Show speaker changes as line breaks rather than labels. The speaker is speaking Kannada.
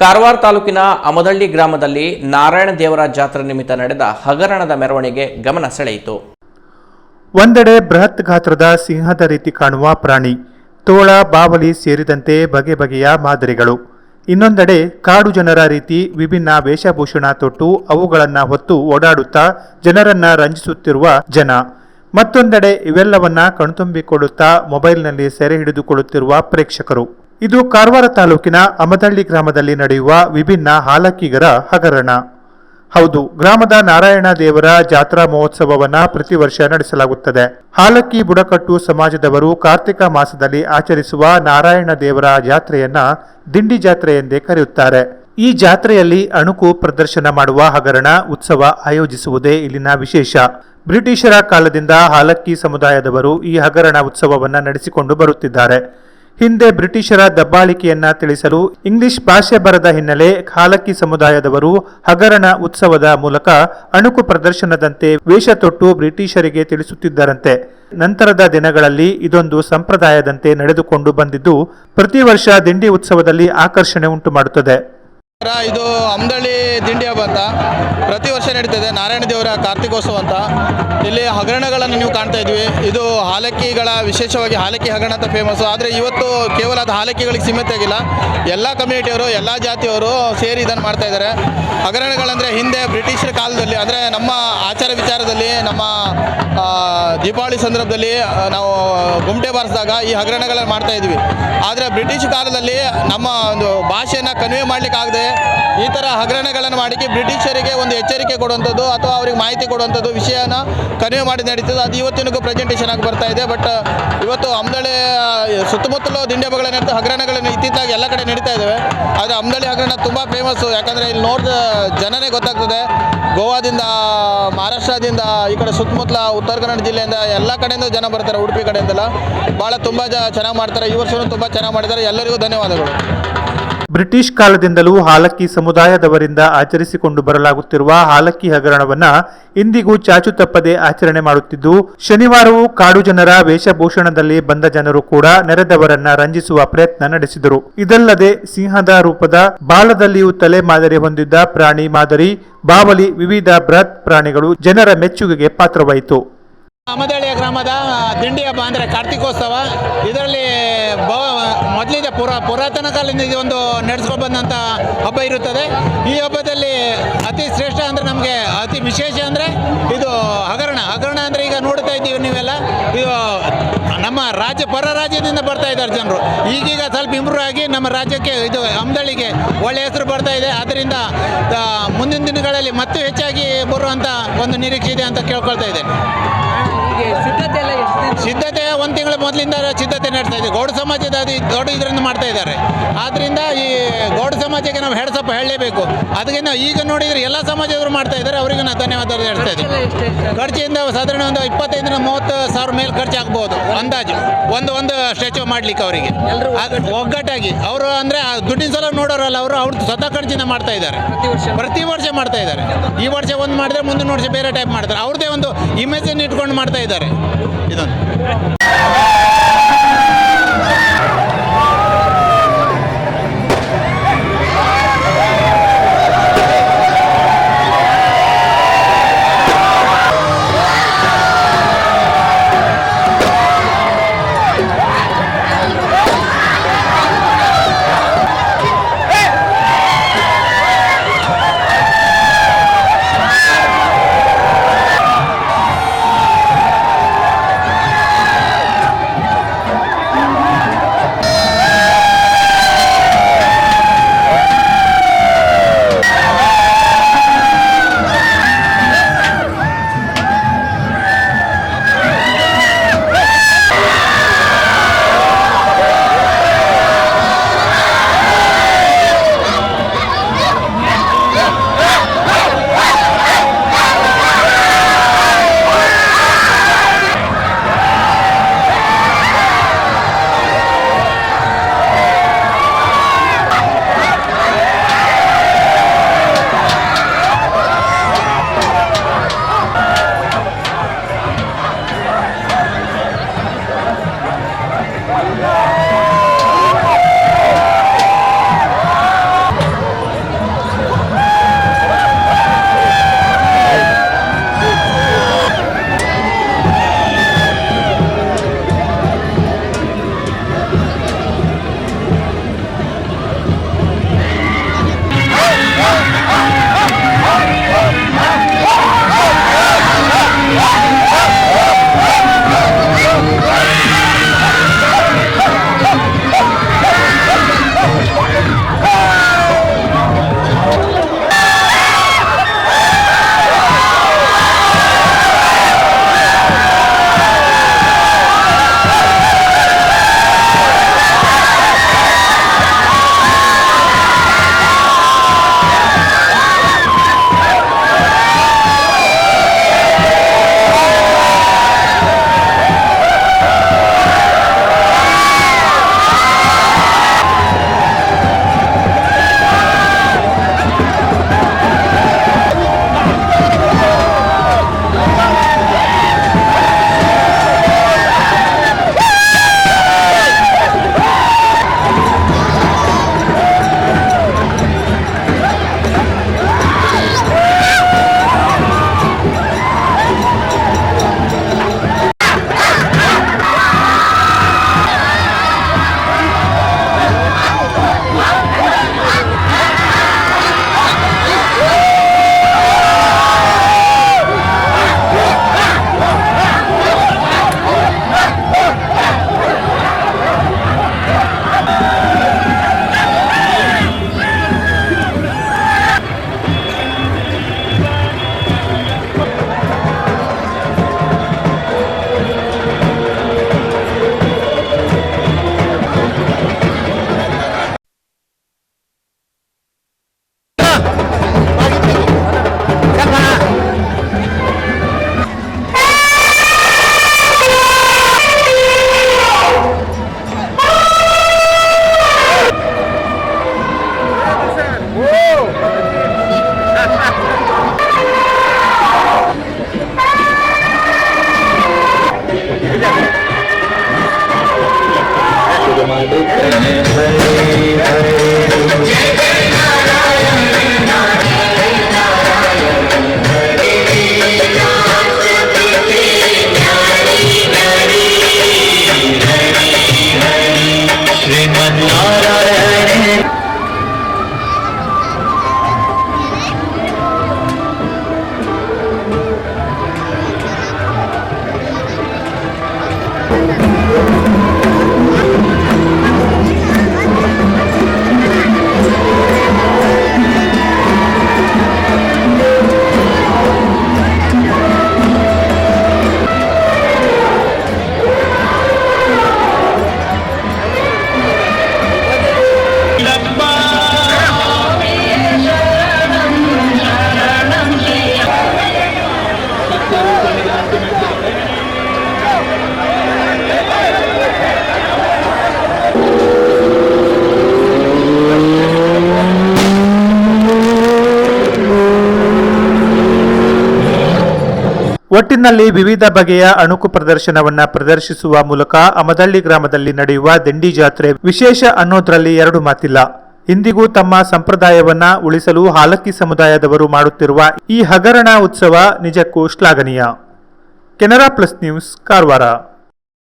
ಕಾರವಾರ ತಾಲೂಕಿನ ಅಮದಳ್ಳಿ ಗ್ರಾಮದಲ್ಲಿ ನಾರಾಯಣ ದೇವರ ಜಾತ್ರೆ ನಿಮಿತ್ತ ನಡೆದ ಹಗರಣದ ಮೆರವಣಿಗೆ ಗಮನ ಸೆಳೆಯಿತು.
ಒಂದೆಡೆ ಬೃಹತ್ ಗಾತ್ರದ ಸಿಂಹದ ರೀತಿ ಕಾಣುವ ಪ್ರಾಣಿ, ತೋಳ, ಬಾವಲಿ ಸೇರಿದಂತೆ ಬಗೆ ಬಗೆಯ ಮಾದರಿಗಳು. ಇನ್ನೊಂದೆಡೆ ಕಾಡು ಜನರ ರೀತಿ ವಿಭಿನ್ನ ವೇಷಭೂಷಣ ತೊಟ್ಟು ಅವುಗಳನ್ನು ಹೊತ್ತು ಓಡಾಡುತ್ತಾ ಜನರನ್ನ ರಂಜಿಸುತ್ತಿರುವ ಜನ. ಮತ್ತೊಂದೆಡೆ ಇವೆಲ್ಲವನ್ನ ಕಣ್ತುಂಬಿಕೊಳ್ಳುತ್ತಾ ಮೊಬೈಲ್ನಲ್ಲಿ ಸೆರೆ ಹಿಡಿದುಕೊಳ್ಳುತ್ತಿರುವ ಪ್ರೇಕ್ಷಕರು. ಇದು ಕಾರವಾರ ತಾಲೂಕಿನ ಅಮದಳ್ಳಿ ಗ್ರಾಮದಲ್ಲಿ ನಡೆಯುವ ವಿಭಿನ್ನ ಹಾಲಕ್ಕಿಗರ ಹಗರಣ. ಹೌದು, ಗ್ರಾಮದ ನಾರಾಯಣ ದೇವರ ಜಾತ್ರಾ ಮಹೋತ್ಸವವನ್ನು ಪ್ರತಿ ವರ್ಷ ನಡೆಸಲಾಗುತ್ತದೆ. ಹಾಲಕ್ಕಿ ಬುಡಕಟ್ಟು ಸಮಾಜದವರು ಕಾರ್ತಿಕ ಮಾಸದಲ್ಲಿ ಆಚರಿಸುವ ನಾರಾಯಣ ದೇವರ ಜಾತ್ರೆಯನ್ನ ದಿಂಡಿ ಜಾತ್ರೆ ಎಂದೇ ಕರೆಯುತ್ತಾರೆ. ಈ ಜಾತ್ರೆಯಲ್ಲಿ ಅಣುಕು ಪ್ರದರ್ಶನ ಮಾಡುವ ಹಗರಣ ಉತ್ಸವ ಆಯೋಜಿಸುವುದೇ ಇಲ್ಲಿನ ವಿಶೇಷ. ಬ್ರಿಟಿಷರ ಕಾಲದಿಂದ ಹಾಲಕ್ಕಿ ಸಮುದಾಯದವರು ಈ ಹಗರಣ ಉತ್ಸವವನ್ನು ನಡೆಸಿಕೊಂಡು ಬರುತ್ತಿದ್ದಾರೆ. ಹಿಂದೆ ಬ್ರಿಟಿಷರ ದಬ್ಬಾಳಿಕೆಯನ್ನ ತಿಳಿಸಲು ಇಂಗ್ಲಿಷ್ ಭಾಷೆ ಬರದ ಹಿನ್ನೆಲೆ ಕಾಲಕ್ಕಿ ಸಮುದಾಯದವರು ಹಗರಣ ಉತ್ಸವದ ಮೂಲಕ ಅಣುಕು ಪ್ರದರ್ಶನದಂತೆ ವೇಷ ತೊಟ್ಟು ಬ್ರಿಟಿಷರಿಗೆ ತಿಳಿಸುತ್ತಿದ್ದರಂತೆ. ನಂತರದ ದಿನಗಳಲ್ಲಿ ಇದೊಂದು ಸಂಪ್ರದಾಯದಂತೆ ನಡೆದುಕೊಂಡು ಬಂದಿದ್ದು, ಪ್ರತಿ ವರ್ಷ ದಿಂಡಿ ಉತ್ಸವದಲ್ಲಿ ಆಕರ್ಷಣೆ ಉಂಟು ಮಾಡುತ್ತದೆ
ಇದು ಅಮ್ದಳ್ಳಿ ದಿಂಡಿ ಹಬ್ಬ ಅಂತ ಪ್ರತಿ ವರ್ಷ ನಡೀತದೆ. ನಾರಾಯಣ ದೇವರ ಕಾರ್ತಿಕೋತ್ಸವ ಅಂತ. ಇಲ್ಲಿ ಹಗರಣಗಳನ್ನು ನೀವು ಕಾಣ್ತಾ ಇದ್ವಿ ಇದು ಹಾಲಕ್ಕಿಗಳ ವಿಶೇಷವಾಗಿ ಹಾಲಕ್ಕಿ ಹಗರಣ ಅಂತ ಫೇಮಸ್ ಆದರೆ ಇವತ್ತು ಕೇವಲ ಅದು ಹಾಲಕ್ಕಿಗಳಿಗೆ ಸೀಮಿತ ಆಗಿಲ್ಲ. ಎಲ್ಲ ಕಮ್ಯುನಿಟಿಯವರು, ಎಲ್ಲ ಜಾತಿಯವರು ಸೇರಿ ಇದನ್ನು ಮಾಡ್ತಾ ಇದ್ದಾರೆ. ಹಗರಣಗಳಂದರೆ ಹಿಂದೆ ಬ್ರಿಟಿಷರ ಕಾಲದಲ್ಲಿ, ಅಂದರೆ ನಮ್ಮ ಆಚಾರ ವಿಚಾರದಲ್ಲಿ, ನಮ್ಮ ದೀಪಾವಳಿ ಸಂದರ್ಭದಲ್ಲಿ ನಾವು ಗುಮ್ಟೆ ಬಾರಿಸಿದಾಗ ಈ ಹಗರಣಗಳನ್ನು ಮಾಡ್ತಾ ಇದ್ವಿ. ಆದರೆ ಬ್ರಿಟಿಷ್ ಕಾಲದಲ್ಲಿ ನಮ್ಮ ಒಂದು ಭಾಷೆಯನ್ನು ಕನ್ವೆ ಮಾಡಲಿಕ್ಕಾಗದೆ ಈ ಥರ ಹಗರಣಗಳನ್ನು ಮಾಡಿ ಬ್ರಿಟಿಷರಿಗೆ ಒಂದು ಎಚ್ಚರಿಕೆ ಕೊಡುವಂಥದ್ದು ಅಥವಾ ಅವರಿಗೆ ಮಾಹಿತಿ ಕೊಡುವಂಥದ್ದು ವಿಷಯನ ಕನ್ವೆ ಮಾಡಿ ನಡೀತದೆ. ಅದು ಇವತ್ತಿನಗೂ ಪ್ರೆಸೆಂಟೇಷನ್ ಆಗಿ ಬರ್ತಾ ಇದೆ. ಬಟ್ ಇವತ್ತು ಅಮ್ದಳ್ಳಿ ಆ, ಸುತ್ತಮುತ್ತಲು ದಿಂಡಿ ಹಬ್ಬಗಳ ನಡೀತಾ ಹಗರಣಗಳನ್ನು ಇತ್ತೀಚಾಗಿ ಎಲ್ಲ ಕಡೆ ನಡೀತಾ ಇದ್ದಾವೆ. ಆದರೆ ಅಮ್ದಳ್ಳಿ ಹಗರಣ ತುಂಬ ಫೇಮಸ್ಸು ಯಾಕಂದರೆ ಇಲ್ಲಿ ನೋಡಿದ ಜನನೇ ಗೊತ್ತಾಗ್ತದೆ. ಗೋವಾದಿಂದ ಮಹಾರಾಷ್ಟ್ರದಿಂದ ಈ ಕಡೆ ಸುತ್ತಮುತ್ತಲ ಉತ್ತರ ಕನ್ನಡ ಜಿಲ್ಲೆಯಿಂದ ಎಲ್ಲ ಕಡೆಯಿಂದ ಜನ ಬರ್ತಾರೆ ಉಡುಪಿ ಕಡೆಯಿಂದೆಲ್ಲ. ಭಾಳ ತುಂಬ ಜ ಚೆನ್ನಾಗಿ ಮಾಡ್ತಾರೆ. ಈ ವರ್ಷವೂ ತುಂಬ ಚೆನ್ನಾಗಿ ಮಾಡಿದ್ದಾರೆ. ಎಲ್ಲರಿಗೂ ಧನ್ಯವಾದಗಳು.
ಬ್ರಿಟಿಷ್ ಕಾಲದಿಂದಲೂ ಹಾಲಕ್ಕಿ ಸಮುದಾಯದವರಿಂದ ಆಚರಿಸಿಕೊಂಡು ಬರಲಾಗುತ್ತಿರುವ ಹಾಲಕ್ಕಿ ಹಗರಣವನ್ನ ಇಂದಿಗೂ ಚಾಚು ತಪ್ಪದೆ ಆಚರಣೆ ಮಾಡುತ್ತಿದ್ದು, ಶನಿವಾರವೂ ಕಾಡು ಜನರ ವೇಷಭೂಷಣದಲ್ಲಿ ಬಂದ ಜನರು ಕೂಡ ನೆರೆದವರನ್ನ ರಂಜಿಸುವ ಪ್ರಯತ್ನ ನಡೆಸಿದರು. ಇದಲ್ಲದೆ ಸಿಂಹದ ರೂಪದ ಬಾಲದಲ್ಲಿಯೂ ತಲೆ ಮಾದರಿ ಹೊಂದಿದ್ದ ಪ್ರಾಣಿ ಮಾದರಿ, ಬಾವಲಿ ವಿವಿಧ ಬೃಹತ್ ಪ್ರಾಣಿಗಳು ಜನರ ಮೆಚ್ಚುಗೆಗೆ ಪಾತ್ರವಾಯಿತು.
ಅಮದಳ್ಳಿಯ ಗ್ರಾಮದ ದಿಂಡಿ ಹಬ್ಬ ಅಂದರೆ ಕಾರ್ತಿಕೋತ್ಸವ. ಇದರಲ್ಲಿ ಬ, ಮೊದಲಿದೆ ಪುರ, ಪುರಾತನ ಕಾಲದಿಂದ ಇದು ಒಂದು ನಡೆಸ್ಕೊಂಡು ಬಂದಂಥ ಹಬ್ಬ ಇರುತ್ತದೆ. ಈ ಹಬ್ಬದಲ್ಲಿ ಅತಿ ಶ್ರೇಷ್ಠ ಅಂದರೆ ನಮಗೆ ಪರ ರಾಜ್ಯದಿಂದ ಬರ್ತಾ ಇದ್ದಾರೆ ಜನರು. ಈಗೀಗ ಸ್ವಲ್ಪ ಇಂಪ್ರೂವ್ ಆಗಿ ನಮ್ಮ ರಾಜ್ಯಕ್ಕೆ ಇದು ಅಮದಳ್ಳಿಗೆ ಒಳ್ಳೆ ಹೆಸರು ಬರ್ತಾ ಇದೆ. ಆದ್ದರಿಂದ ಮುಂದಿನ ದಿನಗಳಲ್ಲಿ ಮತ್ತೆ ಹೆಚ್ಚಾಗಿ ಬರುವಂಥ ಒಂದು ನಿರೀಕ್ಷೆ ಇದೆ ಅಂತ ಕೇಳ್ಕೊಳ್ತಾ ಇದ್ದೇನೆ.
ಸಿದ್ಧತೆ
ಒಂದು ತಿಂಗಳ ಮೊದಲಿಂದ ಸಿದ್ಧತೆ ನಡೆಸ್ತಾ ಇದೆ. ಗೌಡ ಸಮಾಜದ ಅದು ದೊಡ್ಡ ಇದರಿಂದ ಮಾಡ್ತಾ ಇದ್ದಾರೆ. ಆದ್ದರಿಂದ ಈ ಗೌಡ ಸಮಾಜಕ್ಕೆ ನಾವು ಹೆಡ್ಸಪ್ಪ ಹೇಳಲೇಬೇಕು. ಅದಕ್ಕಿಂತ ಈಗ ನೋಡಿದರೆ ಎಲ್ಲ ಸಮಾಜದವರು ಮಾಡ್ತಾ ಇದ್ದಾರೆ. ಅವರಿಗೆ ನಾವು ಧನ್ಯವಾದ ಹೇಳ್ತಾ
ಎಷ್ಟು
ಖರ್ಚಿಂದ ಸಾಧಾರಣ ಒಂದು ಇಪ್ಪತ್ತೈದರಿಂದ ಮೂವತ್ತು ಸಾವಿರ ಮೇಲೆ ಖರ್ಚು ಆಗ್ಬೋದು ಅಂದಾಜು. ಒಂದು ಒಂದು ಸ್ಟ್ಯಾಚು ಮಾಡ್ಲಿಕ್ಕೆ ಅವರಿಗೆ. ಒಗ್ಗಟ್ಟಾಗಿ. ಅವರು ಅಂದರೆ ದುಡ್ಡಿನ ಸಲ ನೋಡೋರಲ್ಲ ಅವರು ಅವ್ರು ಸ್ವತಃ ಖರ್ಚಿನ ಮಾಡ್ತಾ ಇದ್ದಾರೆ.
ಪ್ರತಿ ವರ್ಷ.
ಪ್ರತಿ ವರ್ಷ ಮಾಡ್ತಾ ಇದ್ದಾರೆ. ಈ ವರ್ಷ ಒಂದು ಮಾಡಿದ್ರೆ ಮುಂದಿನ ವರ್ಷ ಬೇರೆ ಟೈಪ್ ಮಾಡ್ತಾರೆ. ಅವ್ರದ್ದೇ ಒಂದು ಇಮೇಜನ್ನು ಇಟ್ಕೊಂಡು ಮಾಡ್ತಾ ಇದ್ದಾರೆ. ಇದೊಂದು.
ಒಟ್ಟಿನಲ್ಲಿ ವಿವಿಧ ಬಗೆಯ ಅಣುಕು ಪ್ರದರ್ಶನವನ್ನ ಪ್ರದರ್ಶಿಸುವ ಮೂಲಕ ಅಮದಳ್ಳಿ ಗ್ರಾಮದಲ್ಲಿ ನಡೆಯುವ ದಂಡಿ ಜಾತ್ರೆ ವಿಶೇಷ ಅನ್ನೋದ್ರಲ್ಲಿ ಎರಡು ಮಾತಿಲ್ಲ. ಇಂದಿಗೂ ತಮ್ಮ ಸಂಪ್ರದಾಯವನ್ನ ಉಳಿಸಲು ಹಾಲಕ್ಕಿ ಸಮುದಾಯದವರು ಮಾಡುತ್ತಿರುವ ಈ ಹಗರಣ ಉತ್ಸವ ನಿಜಕ್ಕೂ ಶ್ಲಾಘನೀಯ. Canara plus news, Karwar.